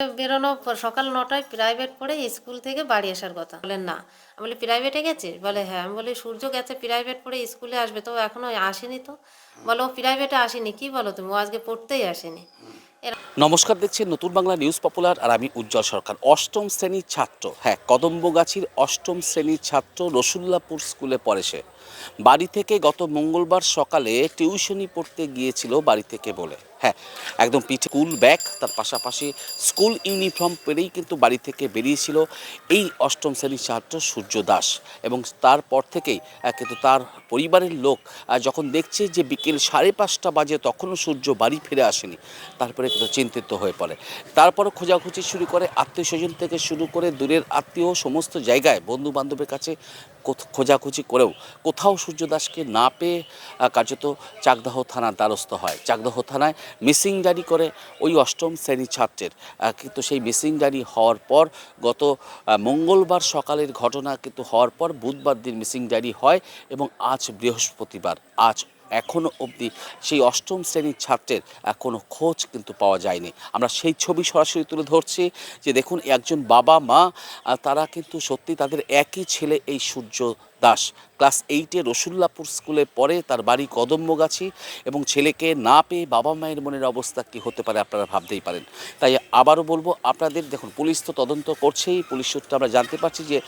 বেরোনো সকাল নটায় প্রাইভেট পড়ে স্কুল থেকে বাড়ি আসার কথা। বলেন না। আমি বলি প্রাইভেটে গেছে? বলে হ্যাঁ। আমি বলি, সূর্য গেছে প্রাইভেট পড়ে স্কুলে আসবে। তো এখনও আসেনি তো। বলো প্রাইভেটে আসেনি। কি বলো তুমি? ও আজকে পড়তেই আসেনি। নমস্কার দেখছেন নতুন বাংলা নিউজ পপুলার আর আমি উজ্জ্বল সরকার। অষ্টম শ্রেণির ছাত্র। হ্যাঁ কদম্বগাছির অষ্টম শ্রেণির ছাত্র রসুল্লাপুর স্কুলে পড়ে সে। বাড়ি থেকে গত মঙ্গলবার সকালে টিউশনি পড়তে গিয়েছিল বাড়ি থেকে বলে। হ্যাঁ একদম পিঠে স্কুল ব্যাগ, তার পাশাপাশি স্কুল ইউনিফর্ম পেরেই কিন্তু বাড়ি থেকে বেরিয়েছিল এই অষ্টম শ্রেণির ছাত্র সূর্য দাস। এবং তারপর থেকেই কিন্তু তার পরিবারের লোক যখন দেখছে যে বিকেল সাড়ে পাঁচটা বাজে তখনও সূর্য বাড়ি ফিরে আসেনি, তারপরে কিন্তু চিন্তিত হয়ে পড়ে। তারপরে খোঁজাখুঁজি শুরু করে, আত্মীয় স্বজন থেকে শুরু করে দূরের আত্মীয় সমস্ত জায়গায় বন্ধু বান্ধবের কাছে খোঁজাখুঁজি করেও কোথাও সূর্যদাসকে না পেয়ে কার্যত চাকদাহ থানার দ্বারস্থ হয়। চাকদাহ থানায় মিসিং ডায়েরি করে ওই অষ্টম শ্রেণির ছাত্রের। কিন্তু সেই মিসিং ডায়েরি হওয়ার পর গত মঙ্গলবার সকালের ঘটনা কিন্তু হওয়ার পর বুধবার দিন মিসিং ডায়েরি হয় এবং আজ বৃহস্পতিবার, আজ এখনও অবধি সেই অষ্টম শ্রেণির ছাত্রের কোনো খোঁজ কিন্তু পাওয়া যায়নি। আমরা সেই ছবি সরাসরি তুলে ধরছি যে দেখুন, একজন বাবা মা তারা কিন্তু সত্যি তাদের একই ছেলে এই সূর্য দাস। ক্লাস এইটে রসুল্লাপুর স্কুলে পড়ে তার বাড়ি কদম্বগাছি এবং ছেলেকে না পেয়ে বাবা মায়ের মনের অবস্থা কী হতে পারে আপনারা ভাবতেই পারেন। তাই আবারও বলব, আপনাদের দেখুন, পুলিশ তো তদন্ত করছেই, পুলিশ সূত্রে আমরা জানতে পারছি যে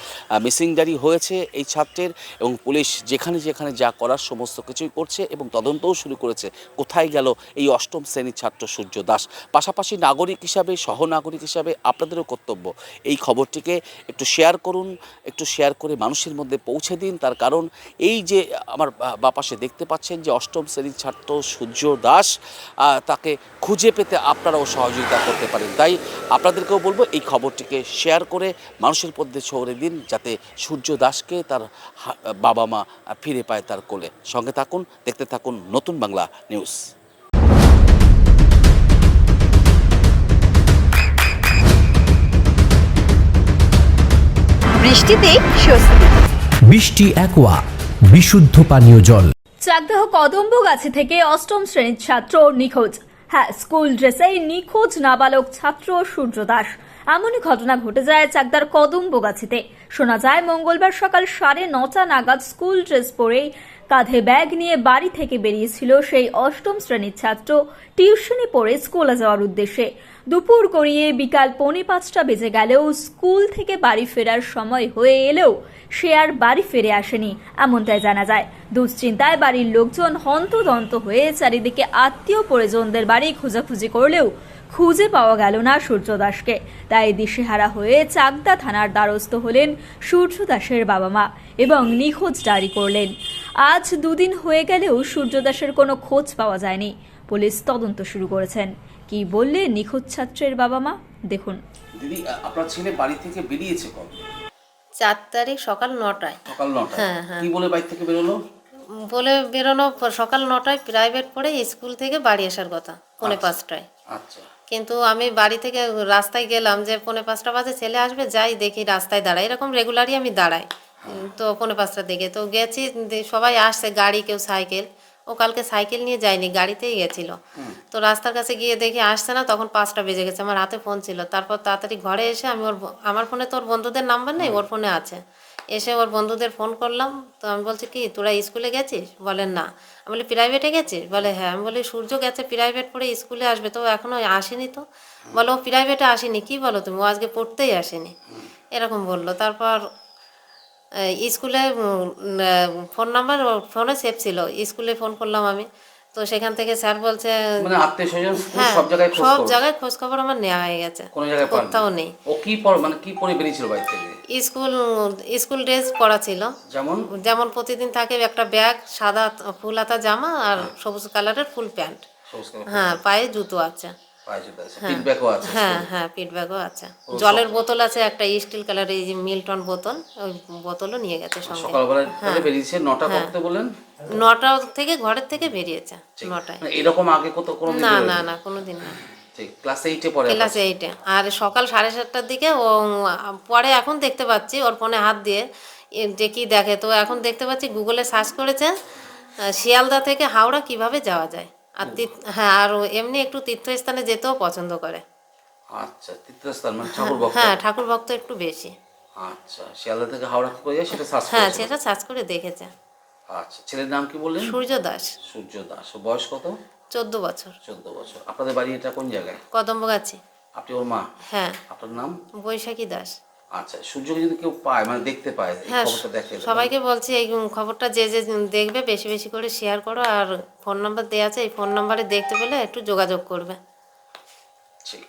মিসিং ডায়েরি হয়েছে এই ছাত্রের এবং পুলিশ যেখানে যেখানে যা করার সমস্ত কিছুই করছে এবং তদন্তও শুরু করেছে। কোথায় গেল এই অষ্টম শ্রেণির ছাত্র সূর্য দাস? পাশাপাশি নাগরিক হিসাবে, সহনাগরিক হিসাবে আপনাদেরও কর্তব্য। এই খবরটিকে একটু শেয়ার করুন, একটু শেয়ার করে মানুষের মধ্যে পৌঁছে দিন, তার কারণ এই যে আমার বা- বা পাশে দেখতে পাচ্ছেন যে অষ্টম শ্রেণির ছাত্র সূর্য দাস তাকে খুঁজে পেতে আপনারাও সহযোগিতা করতে পারেন। তাই আপনাদেরকেও বলব এই খবরটিকে শেয়ার করে মানুষের মধ্যে ছড়ে দিন যাতে সূর্য দাসকে তার বাবা মা ফিরে পায় তার কোলে। সঙ্গে থাকুন, দেখতে থাকুন নতুন বাংলা নিউজ। বৃষ্টিতেই স্বস্তি। বৃষ্টি অ্যাকোয়া বিশুদ্ধ পানীয় জল। চাকদাহ কদম্ব গাছে থেকে অষ্টম শ্রেণির ছাত্র নিখোঁজ। হ্যাঁ স্কুল ড্রেসেই নিখোঁজ নাবালক ছাত্র সূর্য দাস। এমনই ঘটনা ঘটে যায় চাকদার কদম্বগাছিতে শোনা যায়, মঙ্গলবার সকাল সাড়ে নটা নাগাদ স্কুল ড্রেস পরেই কাঁধে ব্যাগ নিয়ে বাড়ি থেকে বেরিয়েছিল সেই অষ্টম শ্রেণির ছাত্র টিউশনি পড়ে স্কুলে যাওয়ার উদ্দেশ্যে। দুপুর গড়িয়ে বিকাল পৌনে পাঁচটা বেজে গেলেও স্কুল থেকে বাড়ি ফেরার সময় হয়ে এলেও সে আর বাড়ি ফিরে আসেনি, এমনটাই জানা যায়। দুশ্চিন্তায় বাড়ির লোকজন হন্তদন্ত হয়ে চারিদিকে আত্মীয় পরিজনদের বাড়ি খোঁজাখুঁজি করলেও খুঁজে পাওয়া গেল না সূর্য দাসকে তাই দিশেহারা হয়ে চাকদা থানার দ্বারস্থ হলেন সূর্য দাসের বাবা মা এবং নিখোঁজ জারি করলেন। আজ দুদিন হয়ে গেলেও সূর্য দাসের কোনো খোঁজ পাওয়া যায়নি। পুলিশ তদন্ত শুরু করেছেন। কি বললে নিখোঁজ ছাত্রের বাবা মা? দেখুন। দিদি আপনার ছেলে বাড়ি থেকে বেরিয়েছে কবে? চার তারিখ সকাল নটায়। সকাল নটা হ্যাঁ, হ্যাঁ। কি বলে থেকে বেরোলো? বলে বেরোনো সকাল নটায় প্রাইভেট পড়ে স্কুল থেকে বাড়ি আসার কথা পৌনে পাঁচটায়। আচ্ছা। কিন্তু আমি বাড়ি থেকে রাস্তায় গেলাম যে পৌনে পাঁচটা বাজে ছেলে আসবে যাই দেখি রাস্তায় দাঁড়াই এরকম রেগুলারই আমি দাঁড়াই। তো পৌনে পাঁচটার দিকে। তো গেছি সবাই আসছে গাড়ি কেউ সাইকেল ও কালকে সাইকেল নিয়ে যায়নি গাড়িতেই গেছিল। তো রাস্তার কাছে গিয়ে দেখি আসছে না তখন পাঁচটা বেজে গেছে আমার হাতে ফোন ছিল। তারপর তাড়াতাড়ি ঘরে এসে আমি ওর আমার ফোনে তো ওর বন্ধুদের নাম্বার নেই ওর ফোনে আছে। এসে ওর বন্ধুদের ফোন করলাম তো আমি বলছি কি তোরা স্কুলে গেছিস? বলেন না। আমি বলি প্রাইভেটে গেছিস? বলে হ্যাঁ। আমি বলি সূর্য গেছে প্রাইভেট পড়ে স্কুলে আসবে তো এখনও আসেনি তো। বলো ও প্রাইভেটে আসেনি কি বলো তুমি? ও আজকে পড়তেই আসেনি। এরকম বলল। তারপর স্কুলে ফোন নাম্বার ফোনে সেভ ছিল। স্কুলে ফোন করলাম আমি। তো সেখান থেকে স্যার বলছে মানে হ্যাঁ সব জায়গায় খোঁজ খবর? আমার নেওয়া হয়ে গেছে? কোথাও নেই। ও কি মানে কি পরে বেরিয়েছিল বাড়ি থেকে? স্কুল স্কুল ড্রেস পরা ছিল। যেমন? যেমন প্রতিদিন থাকে একটা ব্যাগ সাদা ফুল হাতা জামা আর সবুজ কালারের ফুল প্যান্ট। হ্যাঁ পায়ে জুতো আছে। ফিডব্যাকও আছে হ্যাঁ হ্যাঁ পিট ব্যাগও আছে জলের বোতল আছে একটা স্টিল কালারের এই যে মিল্টন বোতল ওই বোতলও নিয়ে গেছে সঙ্গে। সকালবেলা হ্যাঁ। তাহলে বেরিয়েছে? নটা কত বলেন নটা থেকে ঘরের থেকে বেরিয়েছে নটায়। মানে এরকম আগে কত কোনো না না না কোনোদিন না। ক্লাস এইটে পরে ক্লাস এইটে আর সকাল সাড়ে সাতটার দিকে ও পরে এখন দেখতে পাচ্ছি ওর ফোনে হাত দিয়ে যে কি দেখে। তো এখন দেখতে পাচ্ছি গুগলে সার্চ করেছে শিয়ালদা থেকে হাওড়া কীভাবে যাওয়া যায়। আর হ্যাঁ আর এমনি একটু তীর্থস্থানে যেতেও পছন্দ করে। আচ্ছা তীর্থস্থান মানে ঠাকুর ভক্ত। হ্যাঁ ঠাকুর ভক্ত একটু বেশি। আচ্ছা শিয়ালদা থেকে হাওড়া করে যায় সেটা সার্চ হ্যাঁ সেটা সার্চ করে দেখেছে। আচ্ছা ছেলের নাম কি বললেন? সূর্য দাস। সূর্য দাস। বয়স কত? চোদ্দ বছর। চোদ্দ বছর। আপনাদের বাড়ি এটা কোন জায়গায়? কদম্বগাছি। আপনি ওর মা? হ্যাঁ। আপনার নাম? বৈশাখী দাস। আচ্ছা সূর্যকে যদি কেউ পায় মানে দেখতে পায় হ্যাঁ খবরটা দেখে সবাইকে বলছি এই খবরটা যে যে দেখবে বেশি বেশি করে শেয়ার করো আর ফোন নাম্বার দেওয়া আছে এই ফোন নাম্বারে দেখতে পেলে একটু যোগাযোগ করবে।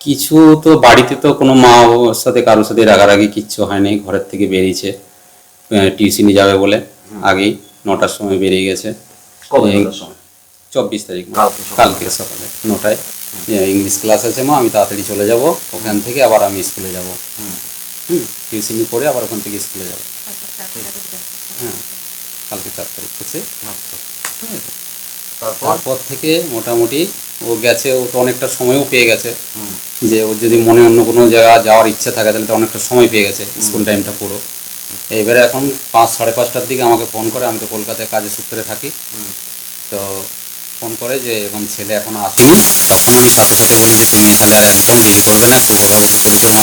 কিছু তো বাড়িতে তো কোনো মা ওর সাথে কারোর সাথে রাগারাগি কিচ্ছু হয়নি ঘরের থেকে বেরিয়েছে টিউশনি যাবে বলে আগেই নটার সময় বেরিয়ে গেছে? চব্বিশ তারিখ কালকে সকালে। নটায়। ইংলিশ ক্লাস আছে মা আমি তাড়াতাড়ি চলে যাব ওখান থেকে আবার আমি স্কুলে যাব। হুম টিউশনি করে আবার ওখান থেকে স্কুলে যাব। হ্যাঁ কালকে চার তারিখ হচ্ছে। তারপর? তারপর থেকে মোটামুটি ও গেছে ও তো অনেকটা সময়ও পেয়ে গেছে। যে ওর যদি মনে অন্য কোনো জায়গা যাওয়ার ইচ্ছা থাকে তাহলে তো অনেকটা সময় পেয়ে গেছে স্কুল টাইমটা পুরো। এইবারে এখন পাঁচ সাড়ে পাঁচটার দিকে আমাকে ফোন করে আমি তো কলকাতায় কাজে সূত্রে থাকি। তো ফোন করে যে এরকম ছেলে এখন আসেনি তখন আমি সাথে সাথে বলি যে তুমি এখানে একদম দেরি করবে না একটু বকাবকি করবে না